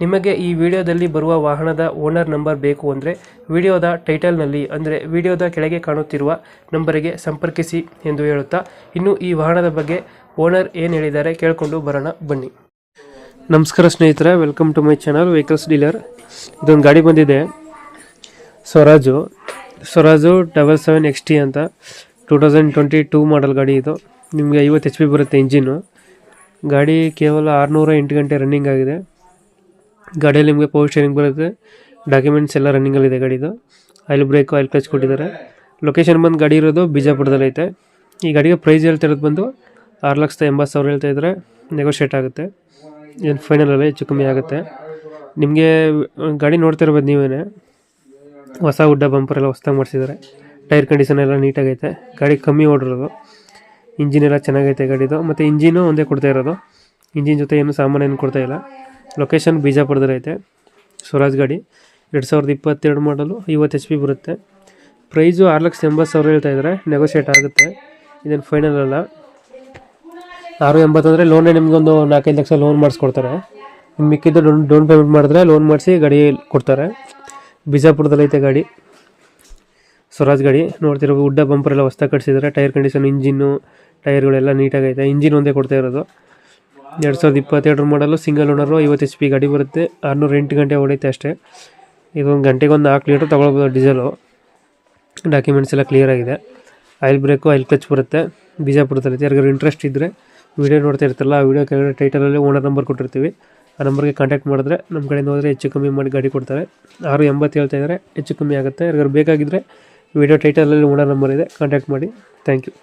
ನಿಮಗೆ ಈ ವಿಡಿಯೋದಲ್ಲಿ ಬರುವ ವಾಹನದ ಓನರ್ ನಂಬರ್ ಬೇಕು ಅಂದರೆ ವಿಡಿಯೋದ ಟೈಟಲ್ನಲ್ಲಿ ಅಂದರೆ ವಿಡಿಯೋದ ಕೆಳಗೆ ಕಾಣುತ್ತಿರುವ ನಂಬರಿಗೆ ಸಂಪರ್ಕಿಸಿ ಎಂದು ಹೇಳುತ್ತಾ, ಇನ್ನು ಈ ವಾಹನದ ಬಗ್ಗೆ ಓನರ್ ಏನು ಹೇಳಿದ್ದಾರೆ ಕೇಳಿಕೊಂಡು ಬರೋಣ, ಬನ್ನಿ. ನಮಸ್ಕಾರ ಸ್ನೇಹಿತರೆ, welcome to my channel vehicles dealer. ಇದೊಂದು ಗಾಡಿ ಬಂದಿದೆ. Swaraj. Swaraj double seven X T ಅಂತ, two thousand twenty two model ಗಾಡಿ ಇದು. ನಿಮಗೆ ಐವತ್ತು ಎಚ್ ಪಿ ಬರುತ್ತೆ ಇಂಜಿನು ಗಾಡಿ ಕೇವಲ ಆರುನೂರ ಎಂಟು ಗಂಟೆ ರನ್ನಿಂಗ್ ಆಗಿದೆ. ಗಾಡಿಯಲ್ಲಿ ನಿಮಗೆ ಪವರ್ ಸ್ಟೇರಿಂಗ್ ಬರುತ್ತೆ. ಡಾಕ್ಯುಮೆಂಟ್ಸ್ ಎಲ್ಲ ರನ್ನಿಂಗಲ್ಲಿದೆ ಗಾಡಿದು. ಆಯಿಲ್ ಬ್ರೇಕ್ ಆಯಿಲ್ ಕ್ಲಚ್ ಕೊಟ್ಟಿದ್ದಾರೆ. ಲೊಕೇಶನ್ ಬಂದು ಗಾಡಿ ಇರೋದು ಬಿಜಾಪುರದಲ್ಲೈತೆ ಈ ಗಾಡಿಗೆ ಪ್ರೈಸ್ ಹೇಳ್ತಿರೋದು ಬಂದು ಆರು ಲಕ್ಷದ ಎಂಬತ್ತು ಸಾವಿರ ಹೇಳ್ತಾ ಇದ್ದರೆ ನೆಗೋಷಿಯೇಟ್ ಆಗುತ್ತೆ. ಏನು ಫೈನಲಲ್ಲಿ ಹೆಚ್ಚು ಕಮ್ಮಿ ಆಗುತ್ತೆ. ನಿಮಗೆ ಗಾಡಿ ನೋಡ್ತಿರ್ಬೋದು ನೀವೇ ಹೊಸ ಉಡ್ಡ ಬಂಪರ್ ಎಲ್ಲ ಹೊಸ್ದಾಗಿ ಮಾಡಿಸಿದ್ದಾರೆ. ಟೈರ್ ಕಂಡೀಷನ್ ಎಲ್ಲ ನೀಟಾಗೈತೆ ಗಾಡಿ ಕಮ್ಮಿ ಓಡಿರೋದು ಇಂಜಿನ್ ಎಲ್ಲ ಚೆನ್ನಾಗೈತೆ ಗಾಡಿದು. ಮತ್ತು ಇಂಜಿನು ಒಂದೇ ಕೊಡ್ತಾ ಇರೋದು. ಇಂಜಿನ್ ಜೊತೆ ಏನು ಸಾಮಾನು ಏನು ಕೊಡ್ತಾ ಇಲ್ಲ. ಲೊಕೇಶನ್ ಬಿಜಾಪುರದಲ್ಲೈತೆ ಸ್ವರಾಜ್ ಗಾಡಿ. ಎರಡು ಸಾವಿರದ ಇಪ್ಪತ್ತೆರಡು ಮಾಡಲು ಐವತ್ತು ಎಚ್ ಪಿ ಬರುತ್ತೆ. ಪ್ರೈಸು ಆರು ಲಕ್ಷ ಎಂಬತ್ತು ಸಾವಿರ ಹೇಳ್ತಾ ಇದ್ದಾರೆ ನೆಗೋಷಿಯೇಟ್ ಆಗುತ್ತೆ. ಇದೇನು ಫೈನಲ್ ಅಲ್ಲ. ಆರು ಎಂಬತ್ತಂದರೆ ಲೋನೇ ನಿಮಗೊಂದು ನಾಲ್ಕೈದು ಲಕ್ಷ ಲೋನ್ ಮಾಡಿಸ್ಕೊಡ್ತಾರೆ. ಇನ್ನು ಮಿಕ್ಕಿದ್ದು ಡೌನ್ ಡೌನ್ ಪೇಮೆಂಟ್ ಮಾಡಿದ್ರೆ ಲೋನ್ ಮಾಡಿಸಿ ಗಾಡಿ ಕೊಡ್ತಾರೆ. ಬಿಜಾಪುರದಲ್ಲೈತೆ ಗಾಡಿ. ಸ್ವರಾಜ್ ಗಾಡಿ. ನೋಡ್ತಿರೋ ಉಡ್ಡ ಬಂಪರ್ ಎಲ್ಲ ಹೊಸ್ತಾಗಿ ಕಟ್ಸಿದ್ದಾರೆ ಟೈರ್ ಕಂಡೀಷನ್ ಇಂಜಿನ್ನು ಟೈರ್ಗಳೆಲ್ಲ ನೀಟಾಗೈತೆ ಇಂಜಿನ್ ಒಂದೇ ಕೊಡ್ತಾ ಇರೋದು. ಎರಡು ಸಾವಿರದ ಇಪ್ಪತ್ತೆರಡರ ಮಾಡಲು ಸಿಂಗಲ್ ಓನರು ಐವತ್ತು ಎಚ್ ಪಿ ಗಾಡಿ ಬರುತ್ತೆ. ಆರುನೂರ ಎಂಟು ಗಂಟೆ ಹೊಡೈತೆ ಅಷ್ಟೇ. ಇದೊಂದು ಗಂಟೆಗೆ ಒಂದು ನಾಲ್ಕು ಲೀಟ್ರ್ ತೊಗೊಳ್ಬೋದು ಡೀಸೆಲು ಡಾಕ್ಯುಮೆಂಟ್ಸ್ ಎಲ್ಲ ಕ್ಲಿಯರ್ ಆಗಿದೆ. ಆಯಿಲ್ ಬ್ರೇಕು ಆಯಿಲ್ ಕ್ಲಚ್ ಬರುತ್ತೆ. ಬಿಜಾಪುರದಲ್ಲಿ ಯಾರಿಗಾರು ಇಂಟ್ರೆಸ್ಟ್ ಇದ್ದರೆ ವೀಡಿಯೋ ನೋಡ್ತಾ ಇರ್ತಲ್ಲ ಆ ವೀಡಿಯೋ ಕೆಳಗಡೆ ಟೈಟಲಲ್ಲಿ ಓನರ್ ನಂಬರ್ ಕೊಟ್ಟಿರ್ತೀವಿ. ಆ ನಂಬರ್ಗೆ ಕಾಂಟ್ಯಾಕ್ಟ್ ಮಾಡಿದ್ರೆ ನಮ್ಮ ಕಡೆಯಿಂದ ಹೋದರೆ ಹೆಚ್ಚು ಕಮ್ಮಿ ಮಾಡಿ ಗಾಡಿ ಕೊಡ್ತಾರೆ. ಆರು ಎಂಬತ್ತು ಹೇಳ್ತಾ ಇದ್ದಾರೆ, ಹೆಚ್ಚು ಕಮ್ಮಿ ಆಗುತ್ತೆ. ಯಾರಿಗಾರು ಬೇಕಾಗಿದ್ದರೆ ವೀಡಿಯೋ ಟೈಟಲಲ್ಲಿ ಓನರ್ ನಂಬರ್ ಇದೆ ಕಾಂಟ್ಯಾಕ್ಟ್ ಮಾಡಿ. Thank you